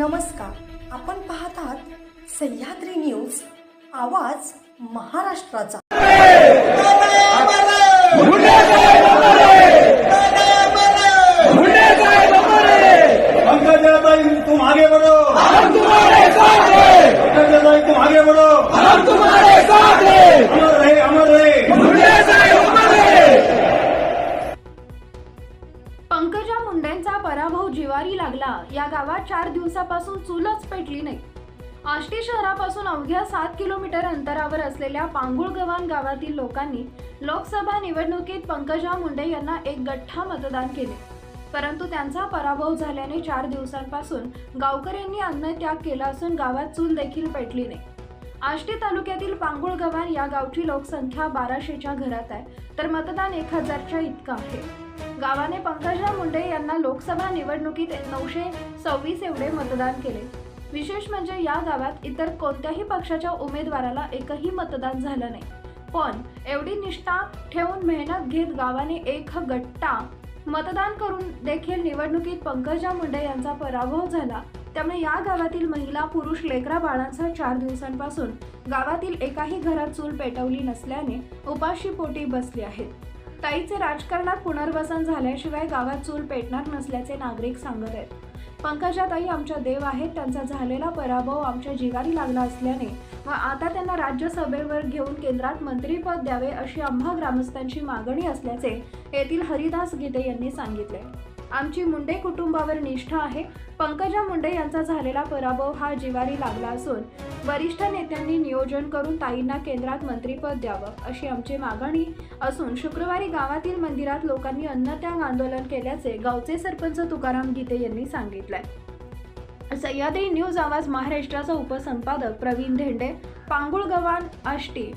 नमस्कार. आपण पाहत आहात सह्याद्री न्यूज आवाज महाराष्ट्राचा. तुम आगे बढ़ो हम तुम्हारे साथ हैं पंकजाताई तुम आगे बढ़ो हम तुम्हारे साथ हैं पराभव जिवारी लागला. या गावात चार दिवसापासून चूलच पेटली नाही. आष्टी शहरापासून अवघ्या सात किलोमीटर अंतरावर असलेल्या पांगुळगव्हाण गावातील लोकांनी लोकसभा निवडणुकीत पंकजा मुंडे यांना एक गठ्ठा मतदान केले. परंतु त्यांचा पराभव झाल्याने चार दिवसांपासून गावकऱ्यांनी अन्नत्याग केला असून गावात चूल देखील पेटली नाही. आष्टी तालुक्यातील पांगुळगव्हाण या गावची लोकसंख्या बाराशेच्या घरात आहे. तर मतदान एक हजारच्या इतकं आहे. गावाने पंकजा मुंडे यांना लोकसभा निवडणुकीत नऊशे सव्वीस एवढे मतदान केले. विशेष म्हणजे या गावात इतर कोणत्याही पक्षाच्या उमेदवाराला एकही मतदान झालं नाही. पण एवढी निष्ठा ठेवून मेहनत घेत गावाने एक गट्टा मतदान करून देखील निवडणुकीत पंकजा मुंडे यांचा पराभव झाला. त्यामुळे या गावातील महिला पुरुष लेकरा बाळांसह चार दिवसांपासून गावातील एकाही घरात चूल पेटवली नसल्याने उपाशी पोटी बसली आहेत. ताईचे राजकारणात पुनर्वसन झाल्याशिवाय गावात चूल पेटणार नसल्याचे नागरिक सांगत आहेत. पंकजा ताई आमच्या देव आहेत त्यांचा झालेला पराभव आमच्या जिगारी लागला असल्याने व आता त्यांना राज्यसभेवर घेऊन केंद्रात मंत्रीपद द्यावे अशी आम्हा ग्रामस्थांची मागणी असल्याचे येथील हरिदास गीते यांनी सांगितले. आमची मुंडे कुटुंबावर निष्ठा आहे. पंकजा मुंडे यांचा झालेला पराभव हा जिवारी लागला असून वरिष्ठ नेत्यांनी नियोजन करून ताईंना केंद्रात मंत्रीपद द्यावं अशी आमची मागणी असून शुक्रवारी गावातील मंदिरात लोकांनी अन्नत्याग आंदोलन केल्याचे गावचे सरपंच तुकाराम गीते यांनी सांगितलंय. सह्याद्री न्यूज आवाज महाराष्ट्राचा उपसंपादक प्रवीण धेंडे पांगुळ गवान आष्टी